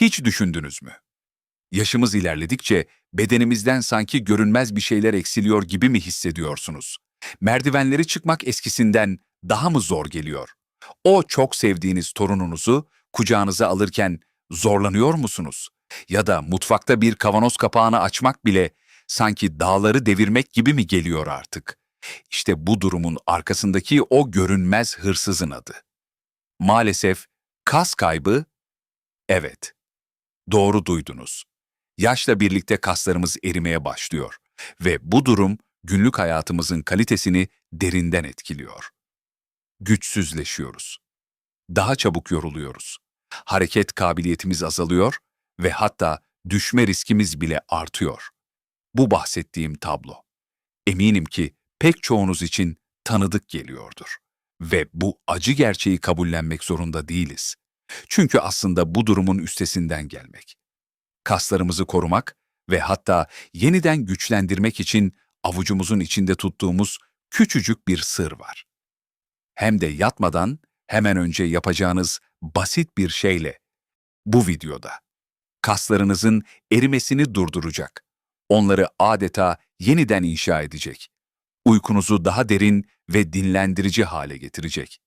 Hiç düşündünüz mü? Yaşımız ilerledikçe bedenimizden sanki görünmez bir şeyler eksiliyor gibi mi hissediyorsunuz? Merdivenleri çıkmak eskisinden daha mı zor geliyor? O çok sevdiğiniz torununuzu kucağınıza alırken zorlanıyor musunuz? Ya da mutfakta bir kavanoz kapağını açmak bile sanki dağları devirmek gibi mi geliyor artık? İşte bu durumun arkasındaki o görünmez hırsızın adı. Maalesef kas kaybı, evet, doğru duydunuz. Yaşla birlikte kaslarımız erimeye başlıyor ve bu durum günlük hayatımızın kalitesini derinden etkiliyor. Güçsüzleşiyoruz. Daha çabuk yoruluyoruz. Hareket kabiliyetimiz azalıyor ve hatta düşme riskimiz bile artıyor. Bu bahsettiğim tablo. Eminim ki pek çoğunuz için tanıdık geliyordur. Ve bu acı gerçeği kabullenmek zorunda değiliz. Çünkü aslında bu durumun üstesinden gelmek. Kaslarımızı korumak ve hatta yeniden güçlendirmek için avucumuzun içinde tuttuğumuz küçücük bir sır var. Hem de yatmadan hemen önce yapacağınız basit bir şeyle bu videoda kaslarınızın erimesini durduracak. Onları adeta yeniden inşa edecek. Uykunuzu daha derin ve dinlendirici hale getirecek.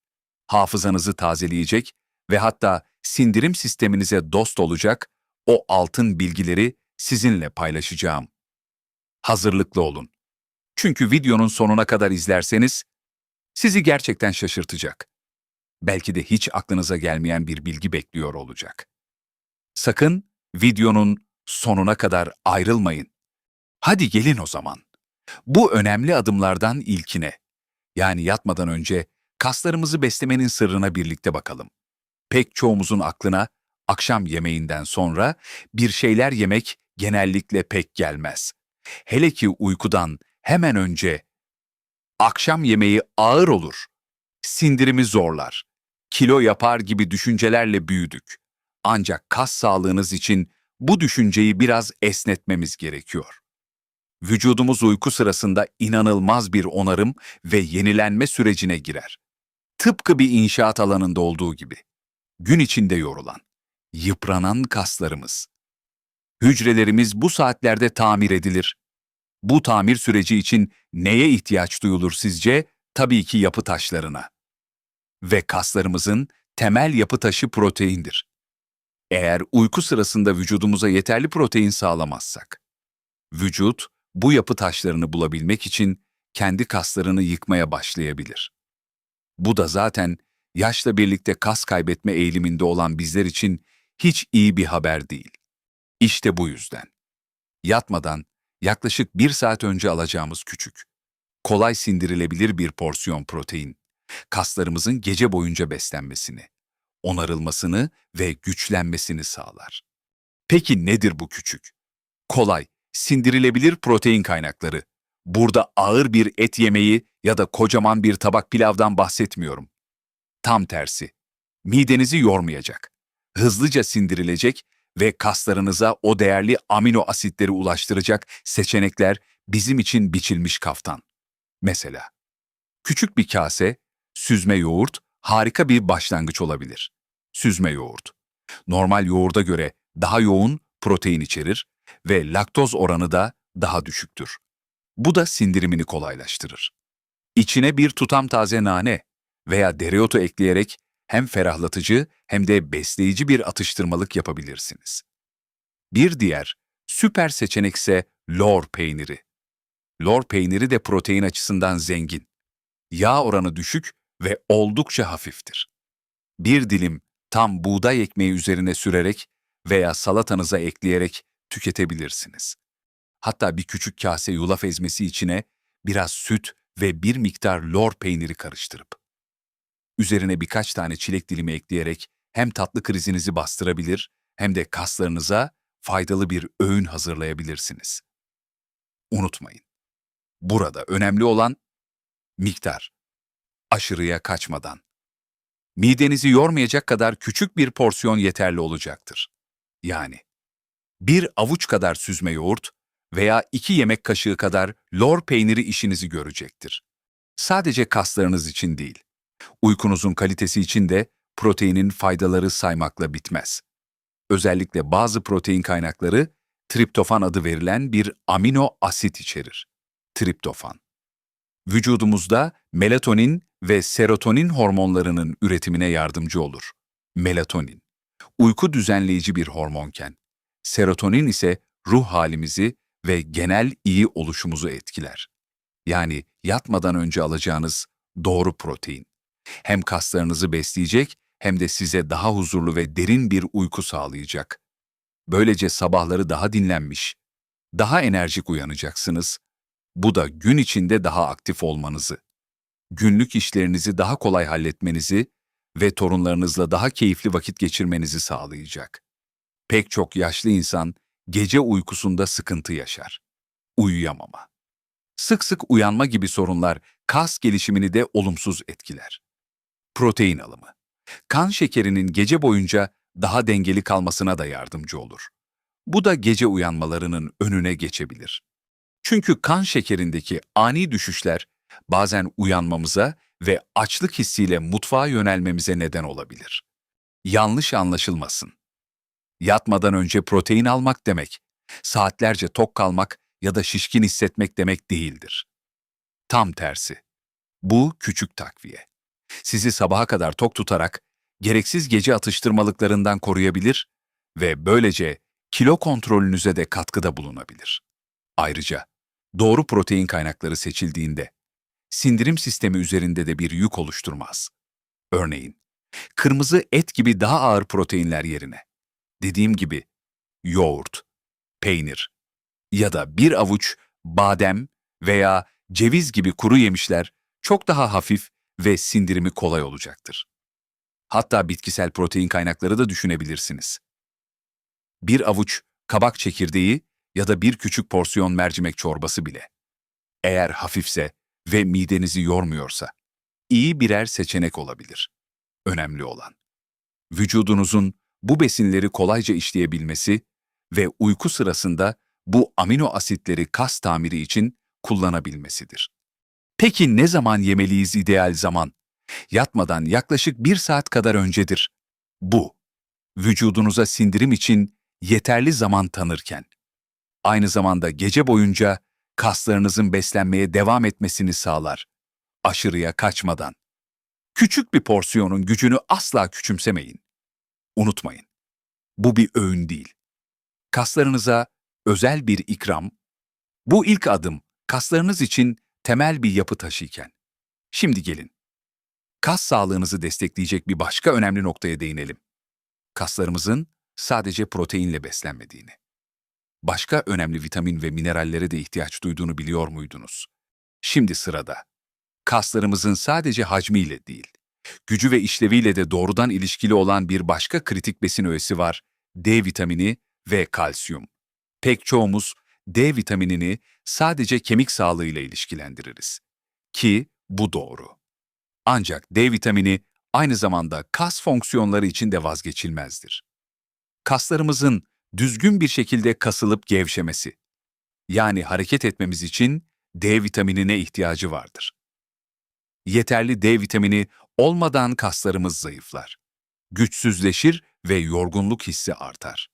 Hafızanızı tazeleyecek ve hatta sindirim sisteminize dost olacak o altın bilgileri sizinle paylaşacağım. Hazırlıklı olun. Çünkü videonun sonuna kadar izlerseniz sizi gerçekten şaşırtacak. Belki de hiç aklınıza gelmeyen bir bilgi bekliyor olacak. Sakın videonun sonuna kadar ayrılmayın. Hadi gelin o zaman. Bu önemli adımlardan ilkine, yani yatmadan önce kaslarımızı beslemenin sırrına birlikte bakalım. Pek çoğumuzun aklına akşam yemeğinden sonra bir şeyler yemek genellikle pek gelmez. Hele ki uykudan hemen önce akşam yemeği ağır olur, sindirimi zorlar, kilo yapar gibi düşüncelerle büyüdük. Ancak kas sağlığınız için bu düşünceyi biraz esnetmemiz gerekiyor. Vücudumuz uyku sırasında inanılmaz bir onarım ve yenilenme sürecine girer. Tıpkı bir inşaat alanında olduğu gibi. Gün içinde yorulan, yıpranan kaslarımız. Hücrelerimiz bu saatlerde tamir edilir. Bu tamir süreci için neye ihtiyaç duyulur sizce? Tabii ki yapı taşlarına. Ve kaslarımızın temel yapı taşı proteindir. Eğer uyku sırasında vücudumuza yeterli protein sağlamazsak, vücut bu yapı taşlarını bulabilmek için kendi kaslarını yıkmaya başlayabilir. Bu da zaten yaşla birlikte kas kaybetme eğiliminde olan bizler için hiç iyi bir haber değil. İşte bu yüzden. Yatmadan yaklaşık bir saat önce alacağımız küçük, kolay sindirilebilir bir porsiyon protein, kaslarımızın gece boyunca beslenmesini, onarılmasını ve güçlenmesini sağlar. Peki nedir bu küçük? Kolay, sindirilebilir protein kaynakları. Burada ağır bir et yemeği ya da kocaman bir tabak pilavdan bahsetmiyorum. Tam tersi. Midenizi yormayacak, hızlıca sindirilecek ve kaslarınıza o değerli amino asitleri ulaştıracak seçenekler bizim için biçilmiş kaftan. Mesela, küçük bir kase, süzme yoğurt harika bir başlangıç olabilir. Süzme yoğurt. Normal yoğurda göre daha yoğun protein içerir ve laktoz oranı da daha düşüktür. Bu da sindirimini kolaylaştırır. İçine bir tutam taze nane veya dereotu ekleyerek hem ferahlatıcı hem de besleyici bir atıştırmalık yapabilirsiniz. Bir diğer süper seçenek ise lor peyniri. Lor peyniri de protein açısından zengin. Yağ oranı düşük ve oldukça hafiftir. Bir dilim tam buğday ekmeği üzerine sürerek veya salatanıza ekleyerek tüketebilirsiniz. Hatta bir küçük kase yulaf ezmesi içine biraz süt ve bir miktar lor peyniri karıştırıp üzerine birkaç tane çilek dilimi ekleyerek hem tatlı krizinizi bastırabilir hem de kaslarınıza faydalı bir öğün hazırlayabilirsiniz. Unutmayın. Burada önemli olan miktar. Aşırıya kaçmadan. Midenizi yormayacak kadar küçük bir porsiyon yeterli olacaktır. Yani bir avuç kadar süzme yoğurt veya iki yemek kaşığı kadar lor peyniri işinizi görecektir. Sadece kaslarınız için değil, uykunuzun kalitesi için de proteinin faydaları saymakla bitmez. özellikle bazı protein kaynakları triptofan adı verilen bir amino asit içerir. Triptofan. Vücudumuzda melatonin ve serotonin hormonlarının üretimine yardımcı olur. Melatonin, uyku düzenleyici bir hormonken, serotonin ise ruh halimizi ve genel iyi oluşumuzu etkiler. Yani yatmadan önce alacağınız doğru protein. Hem kaslarınızı besleyecek hem de size daha huzurlu ve derin bir uyku sağlayacak. Böylece sabahları daha dinlenmiş, daha enerjik uyanacaksınız. Bu da gün içinde daha aktif olmanızı, günlük işlerinizi daha kolay halletmenizi ve torunlarınızla daha keyifli vakit geçirmenizi sağlayacak. Pek çok yaşlı insan gece uykusunda sıkıntı yaşar. Uyuyamama. Sık sık uyanma gibi sorunlar kas gelişimini de olumsuz etkiler. Protein alımı. Kan şekerinin gece boyunca daha dengeli kalmasına da yardımcı olur. Bu da gece uyanmalarının önüne geçebilir. Çünkü kan şekerindeki ani düşüşler bazen uyanmamıza ve açlık hissiyle mutfağa yönelmemize neden olabilir. Yanlış anlaşılmasın. Yatmadan önce protein almak demek, saatlerce tok kalmak ya da şişkin hissetmek demek değildir. Tam tersi. Bu küçük takviye. Sizi sabaha kadar tok tutarak gereksiz gece atıştırmalıklarından koruyabilir ve böylece kilo kontrolünüze de katkıda bulunabilir. Ayrıca doğru protein kaynakları seçildiğinde sindirim sistemi üzerinde de bir yük oluşturmaz. Örneğin, kırmızı et gibi daha ağır proteinler yerine, dediğim gibi yoğurt, peynir ya da bir avuç badem veya ceviz gibi kuru yemişler çok daha hafif ve sindirimi kolay olacaktır. Hatta bitkisel protein kaynakları da düşünebilirsiniz. Bir avuç kabak çekirdeği ya da bir küçük porsiyon mercimek çorbası bile. Eğer hafifse ve midenizi yormuyorsa, iyi birer seçenek olabilir. Önemli olan, vücudunuzun bu besinleri kolayca işleyebilmesi ve uyku sırasında bu amino asitleri kas tamiri için kullanabilmesidir. Peki ne zaman yemeliyiz ideal zaman? Yatmadan yaklaşık bir saat kadar öncedir. Bu, vücudunuza sindirim için yeterli zaman tanırken. Aynı zamanda gece boyunca kaslarınızın beslenmeye devam etmesini sağlar. Aşırıya kaçmadan. Küçük bir porsiyonun gücünü asla küçümsemeyin. Unutmayın. Bu bir öğün değil. Kaslarınıza özel bir ikram. Bu ilk adım kaslarınız için temel bir yapı taşıyken. Şimdi gelin. Kas sağlığınızı destekleyecek bir başka önemli noktaya değinelim. Kaslarımızın sadece proteinle beslenmediğini. Başka önemli vitamin ve minerallere de ihtiyaç duyduğunu biliyor muydunuz? Şimdi sırada. Kaslarımızın sadece hacmiyle değil, gücü ve işleviyle de doğrudan ilişkili olan bir başka kritik besin öğesi var, D vitamini ve kalsiyum. Pek çoğumuz D vitaminini sadece kemik sağlığıyla ilişkilendiririz. Ki bu doğru. Ancak D vitamini aynı zamanda kas fonksiyonları için de vazgeçilmezdir. Kaslarımızın düzgün bir şekilde kasılıp gevşemesi, yani hareket etmemiz için D vitaminine ihtiyacı vardır. Yeterli D vitamini olmadan kaslarımız zayıflar, güçsüzleşir ve yorgunluk hissi artar.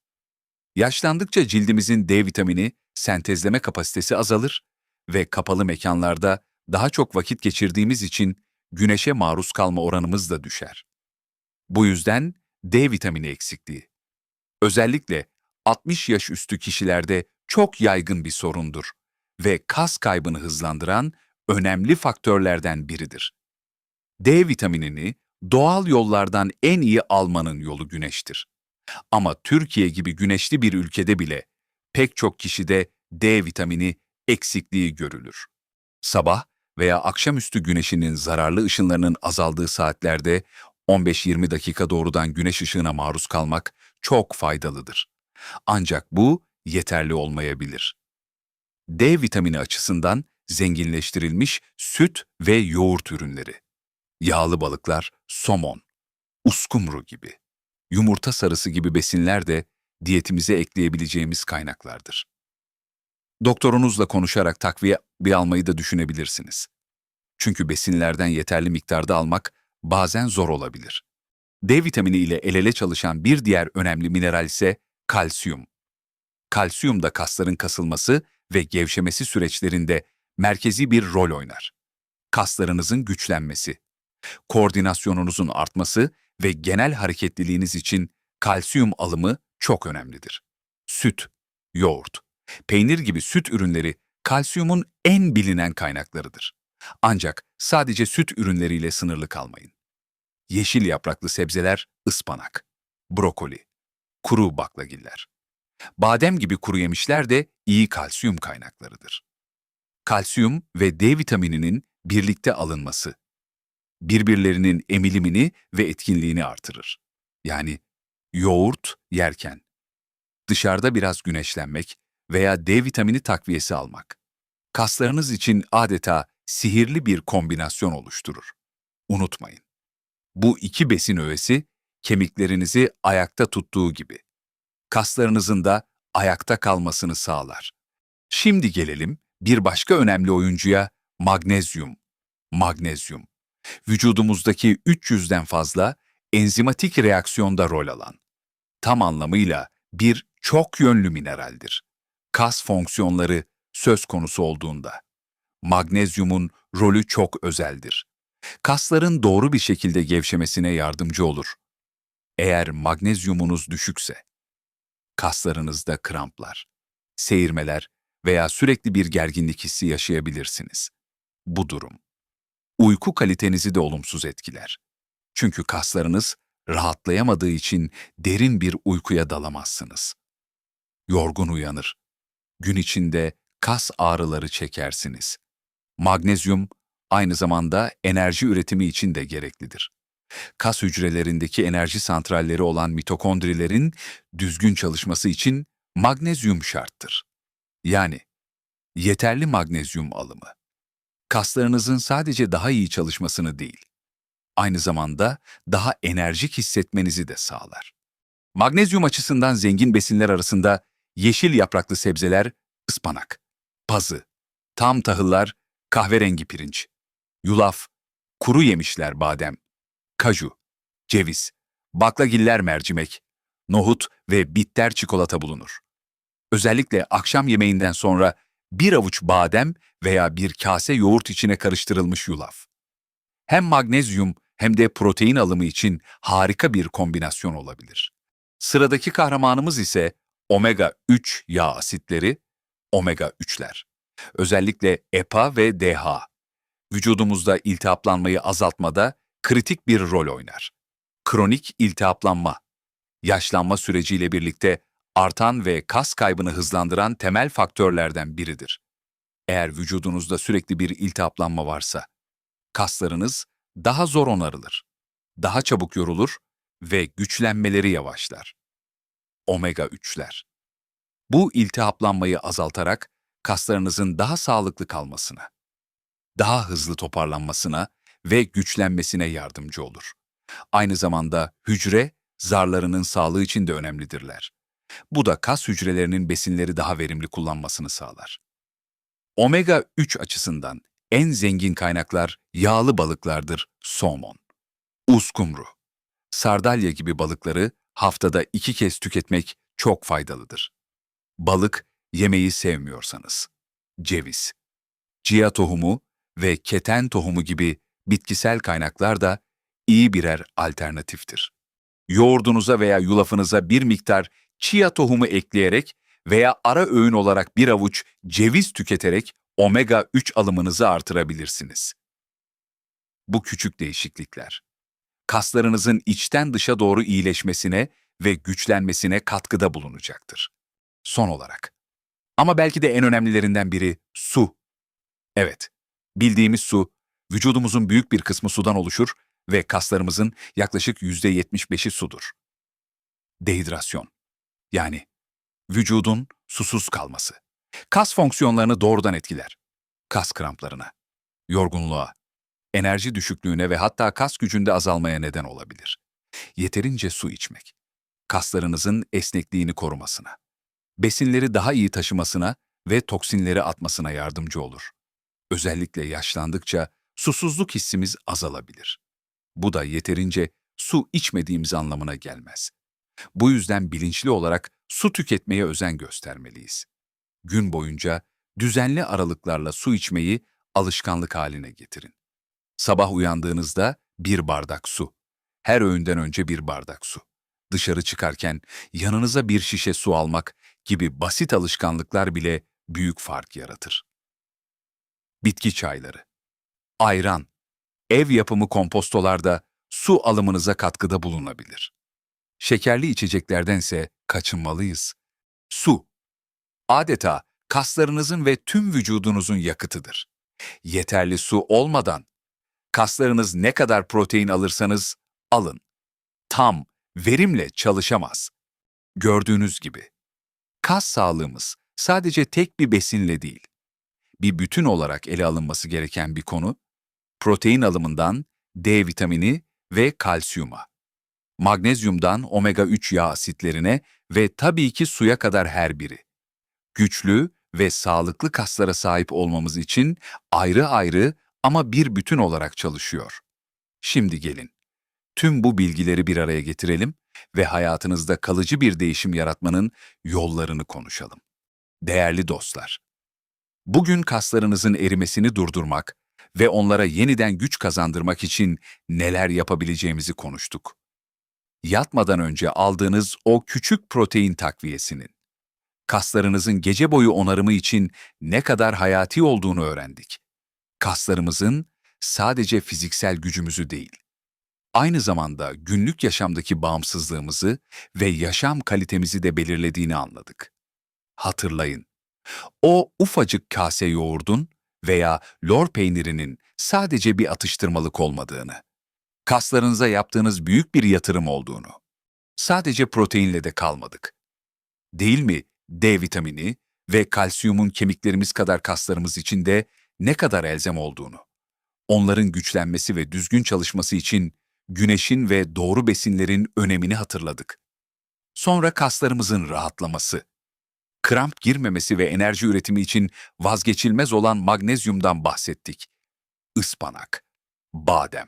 Yaşlandıkça cildimizin D vitamini sentezleme kapasitesi azalır ve kapalı mekanlarda daha çok vakit geçirdiğimiz için güneşe maruz kalma oranımız da düşer. Bu yüzden D vitamini eksikliği. Özellikle 60 yaş üstü kişilerde çok yaygın bir sorundur ve kas kaybını hızlandıran önemli faktörlerden biridir. D vitaminini doğal yollardan en iyi almanın yolu güneştir. Ama Türkiye gibi güneşli bir ülkede bile pek çok kişide D vitamini eksikliği görülür. Sabah veya akşamüstü güneşinin zararlı ışınlarının azaldığı saatlerde 15-20 dakika doğrudan güneş ışığına maruz kalmak çok faydalıdır. Ancak bu yeterli olmayabilir. D vitamini açısından zenginleştirilmiş süt ve yoğurt ürünleri, yağlı balıklar, somon, uskumru gibi, yumurta sarısı gibi besinler de diyetimize ekleyebileceğimiz kaynaklardır. Doktorunuzla konuşarak takviye bir almayı da düşünebilirsiniz. Çünkü besinlerden yeterli miktarda almak bazen zor olabilir. D vitamini ile el ele çalışan bir diğer önemli mineral ise kalsiyum. Kalsiyum da kasların kasılması ve gevşemesi süreçlerinde merkezi bir rol oynar. Kaslarınızın güçlenmesi, koordinasyonunuzun artması ve genel hareketliliğiniz için kalsiyum alımı çok önemlidir. Süt, yoğurt, peynir gibi süt ürünleri kalsiyumun en bilinen kaynaklarıdır. Ancak sadece süt ürünleriyle sınırlı kalmayın. Yeşil yapraklı sebzeler ıspanak, brokoli, kuru baklagiller. Badem gibi kuru yemişler de iyi kalsiyum kaynaklarıdır. Kalsiyum ve D vitamininin birlikte alınması birbirlerinin emilimini ve etkinliğini artırır. Yani yoğurt yerken, dışarıda biraz güneşlenmek veya D vitamini takviyesi almak. Kaslarınız için adeta sihirli bir kombinasyon oluşturur. Unutmayın. Bu iki besin öğesi kemiklerinizi ayakta tuttuğu gibi kaslarınızın da ayakta kalmasını sağlar. Şimdi gelelim bir başka önemli oyuncuya magnezyum. Magnezyum. Vücudumuzdaki 300'den fazla enzimatik reaksiyonda rol alan, tam anlamıyla bir çok yönlü mineraldir. Kas fonksiyonları söz konusu olduğunda. Magnezyumun rolü çok özeldir. Kasların doğru bir şekilde gevşemesine yardımcı olur. Eğer magnezyumunuz düşükse, kaslarınızda kramplar, seyirmeler veya sürekli bir gerginlik hissi yaşayabilirsiniz. Bu durum, uyku kalitenizi de olumsuz etkiler. Çünkü kaslarınız rahatlayamadığı için derin bir uykuya dalamazsınız. Yorgun uyanır. Gün içinde kas ağrıları çekersiniz. Magnezyum aynı zamanda enerji üretimi için de gereklidir. Kas hücrelerindeki enerji santralleri olan mitokondrilerin düzgün çalışması için magnezyum şarttır. Yani yeterli magnezyum alımı. Kaslarınızın sadece daha iyi çalışmasını değil, aynı zamanda daha enerjik hissetmenizi de sağlar. Magnezyum açısından zengin besinler arasında yeşil yapraklı sebzeler, ıspanak, pazı, tam tahıllar, kahverengi pirinç, yulaf, kuru yemişler badem, kaju, ceviz, baklagiller mercimek, nohut ve bitter çikolata bulunur. Özellikle akşam yemeğinden sonra bir avuç badem veya bir kase yoğurt içine karıştırılmış yulaf. Hem magnezyum hem de protein alımı için harika bir kombinasyon olabilir. Sıradaki kahramanımız ise omega 3 yağ asitleri, omega 3'ler. Özellikle EPA ve DHA. Vücudumuzda iltihaplanmayı azaltmada kritik bir rol oynar. Kronik iltihaplanma, yaşlanma süreciyle birlikte artan ve kas kaybını hızlandıran temel faktörlerden biridir. Eğer vücudunuzda sürekli bir iltihaplanma varsa, kaslarınız daha zor onarılır, daha çabuk yorulur ve güçlenmeleri yavaşlar. Omega 3'ler. Bu iltihaplanmayı azaltarak kaslarınızın daha sağlıklı kalmasına, daha hızlı toparlanmasına ve güçlenmesine yardımcı olur. Aynı zamanda hücre, zarlarının sağlığı için de önemlidirler. Bu da kas hücrelerinin besinleri daha verimli kullanmasını sağlar. Omega 3 açısından en zengin kaynaklar yağlı balıklardır somon, uskumru, sardalya gibi balıkları haftada iki kez tüketmek çok faydalıdır. Balık yemeği sevmiyorsanız, ceviz, chia tohumu ve keten tohumu gibi bitkisel kaynaklar da iyi birer alternatiftir. Yoğurdunuza veya yulafınıza bir miktar chia tohumu ekleyerek veya ara öğün olarak bir avuç ceviz tüketerek omega 3 alımınızı artırabilirsiniz. Bu küçük değişiklikler, kaslarınızın içten dışa doğru iyileşmesine ve güçlenmesine katkıda bulunacaktır. Son olarak, ama belki de en önemlilerinden biri su. Evet, bildiğimiz su, vücudumuzun büyük bir kısmı sudan oluşur ve kaslarımızın yaklaşık %75'i sudur. Dehidrasyon, yani vücudun susuz kalması. Kas fonksiyonlarını doğrudan etkiler. Kas kramplarına, yorgunluğa, enerji düşüklüğüne ve hatta kas gücünde azalmaya neden olabilir. Yeterince su içmek, kaslarınızın esnekliğini korumasına, besinleri daha iyi taşımasına ve toksinleri atmasına yardımcı olur. Özellikle yaşlandıkça susuzluk hissimiz azalabilir. Bu da yeterince su içmediğimiz anlamına gelmez. Bu yüzden bilinçli olarak su tüketmeye özen göstermeliyiz. Gün boyunca düzenli aralıklarla su içmeyi alışkanlık haline getirin. Sabah uyandığınızda bir bardak su. Her öğünden önce bir bardak su. Dışarı çıkarken yanınıza bir şişe su almak gibi basit alışkanlıklar bile büyük fark yaratır. Bitki çayları. Ayran. Ev yapımı kompostolarda su alımınıza katkıda bulunabilir. Şekerli içeceklerdense kaçınmalıyız. Su. Adeta kaslarınızın ve tüm vücudunuzun yakıtıdır. Yeterli su olmadan kaslarınız ne kadar protein alırsanız alın. Tam, verimle çalışamaz. Gördüğünüz gibi. Kas sağlığımız sadece tek bir besinle değil, bir bütün olarak ele alınması gereken bir konu, protein alımından D vitamini ve kalsiyuma, magnezyumdan omega-3 yağ asitlerine ve tabii ki suya kadar her biri. Güçlü ve sağlıklı kaslara sahip olmamız için ayrı ayrı ama bir bütün olarak çalışıyor. Şimdi gelin, tüm bu bilgileri bir araya getirelim ve hayatınızda kalıcı bir değişim yaratmanın yollarını konuşalım. Değerli dostlar, bugün kaslarınızın erimesini durdurmak ve onlara yeniden güç kazandırmak için neler yapabileceğimizi konuştuk. Yatmadan önce aldığınız o küçük protein takviyesinin, kaslarınızın gece boyu onarımı için ne kadar hayati olduğunu öğrendik. Kaslarımızın sadece fiziksel gücümüzü değil, aynı zamanda günlük yaşamdaki bağımsızlığımızı ve yaşam kalitemizi de belirlediğini anladık. Hatırlayın, o ufacık kase yoğurdun veya lor peynirinin sadece bir atıştırmalık olmadığını, kaslarınıza yaptığınız büyük bir yatırım olduğunu. Sadece proteinle de kalmadık. Değil mi D vitamini ve kalsiyumun kemiklerimiz kadar kaslarımız için de ne kadar elzem olduğunu. Onların güçlenmesi ve düzgün çalışması için güneşin ve doğru besinlerin önemini hatırladık. Sonra kaslarımızın rahatlaması, kramp girmemesi ve enerji üretimi için vazgeçilmez olan magnezyumdan bahsettik. Ispanak, badem,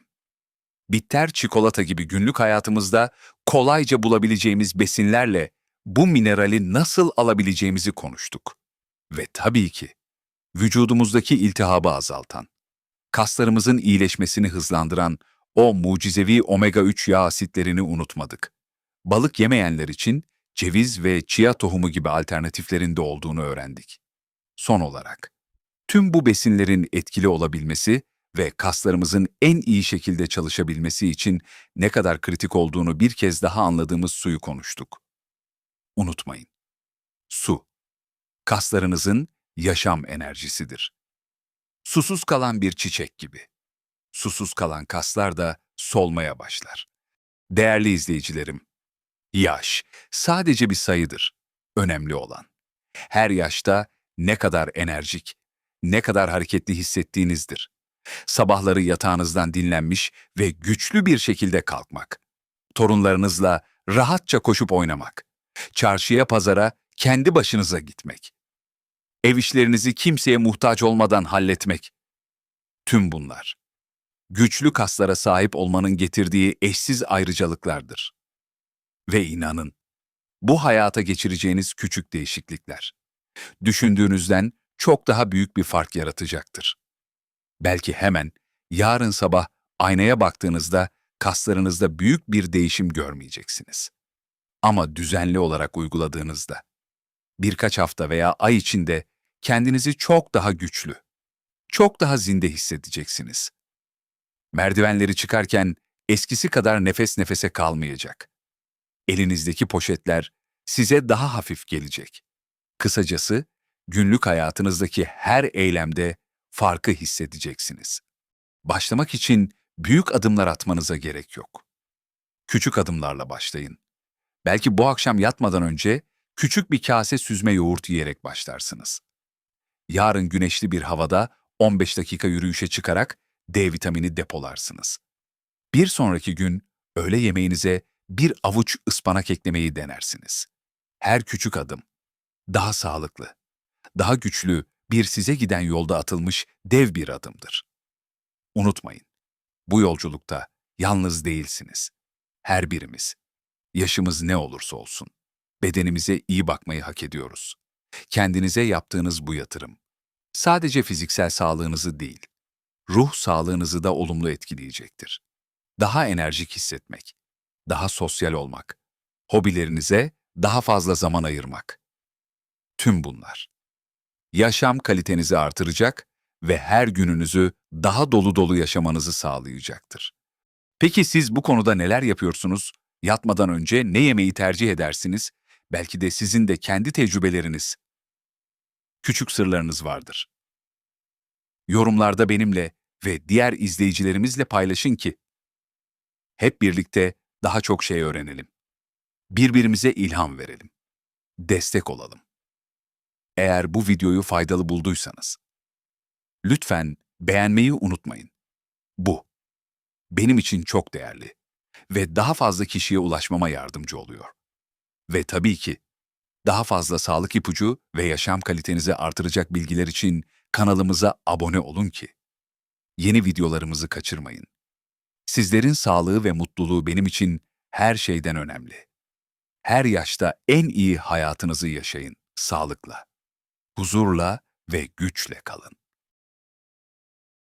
bitter çikolata gibi günlük hayatımızda kolayca bulabileceğimiz besinlerle bu minerali nasıl alabileceğimizi konuştuk. Ve tabii ki vücudumuzdaki iltihabı azaltan, kaslarımızın iyileşmesini hızlandıran o mucizevi omega-3 yağ asitlerini unutmadık. Balık yemeyenler için ceviz ve chia tohumu gibi alternatiflerin de olduğunu öğrendik. Son olarak, tüm bu besinlerin etkili olabilmesi ve kaslarımızın en iyi şekilde çalışabilmesi için ne kadar kritik olduğunu bir kez daha anladığımız suyu konuştuk. Unutmayın. Su, kaslarınızın yaşam enerjisidir. Susuz kalan bir çiçek gibi. Susuz kalan kaslar da solmaya başlar. Değerli izleyicilerim, yaş sadece bir sayıdır. Önemli olan. Her yaşta ne kadar enerjik, ne kadar hareketli hissettiğinizdir. Sabahları yatağınızdan dinlenmiş ve güçlü bir şekilde kalkmak. Torunlarınızla rahatça koşup oynamak. Çarşıya pazara kendi başınıza gitmek. Ev işlerinizi kimseye muhtaç olmadan halletmek. Tüm bunlar güçlü kaslara sahip olmanın getirdiği eşsiz ayrıcalıklardır. Ve inanın, bu hayata geçireceğiniz küçük değişiklikler, düşündüğünüzden çok daha büyük bir fark yaratacaktır. Belki hemen yarın sabah aynaya baktığınızda kaslarınızda büyük bir değişim görmeyeceksiniz. Ama düzenli olarak uyguladığınızda, birkaç hafta veya ay içinde kendinizi çok daha güçlü, çok daha zinde hissedeceksiniz. Merdivenleri çıkarken eskisi kadar nefes nefese kalmayacak. Elinizdeki poşetler size daha hafif gelecek. Kısacası günlük hayatınızdaki her eylemde farkı hissedeceksiniz. Başlamak için büyük adımlar atmanıza gerek yok. Küçük adımlarla başlayın. Belki bu akşam yatmadan önce küçük bir kase süzme yoğurt yiyerek başlarsınız. Yarın güneşli bir havada 15 dakika yürüyüşe çıkarak D vitamini depolarsınız. Bir sonraki gün öğle yemeğinize bir avuç ıspanak eklemeyi denersiniz. Her küçük adım daha sağlıklı, daha güçlü bir size giden yolda atılmış dev bir adımdır. Unutmayın, bu yolculukta yalnız değilsiniz. Her birimiz. Yaşımız ne olursa olsun. Bedenimize iyi bakmayı hak ediyoruz. Kendinize yaptığınız bu yatırım. Sadece fiziksel sağlığınızı değil, ruh sağlığınızı da olumlu etkileyecektir. Daha enerjik hissetmek, daha sosyal olmak, hobilerinize daha fazla zaman ayırmak. Tüm bunlar. Yaşam kalitenizi artıracak ve her gününüzü daha dolu dolu yaşamanızı sağlayacaktır. Peki siz bu konuda neler yapıyorsunuz? Yatmadan önce ne yemeği tercih edersiniz? Belki de sizin de kendi tecrübeleriniz, küçük sırlarınız vardır. Yorumlarda benimle ve diğer izleyicilerimizle paylaşın ki hep birlikte daha çok şey öğrenelim. Birbirimize ilham verelim. Destek olalım. Eğer bu videoyu faydalı bulduysanız lütfen beğenmeyi unutmayın. Bu benim için çok değerli ve daha fazla kişiye ulaşmama yardımcı oluyor. Ve tabii ki daha fazla sağlık ipucu ve yaşam kalitenizi artıracak bilgiler için kanalımıza abone olun ki yeni videolarımızı kaçırmayın. Sizlerin sağlığı ve mutluluğu benim için her şeyden önemli. Her yaşta en iyi hayatınızı yaşayın sağlıkla, huzurla ve güçle kalın.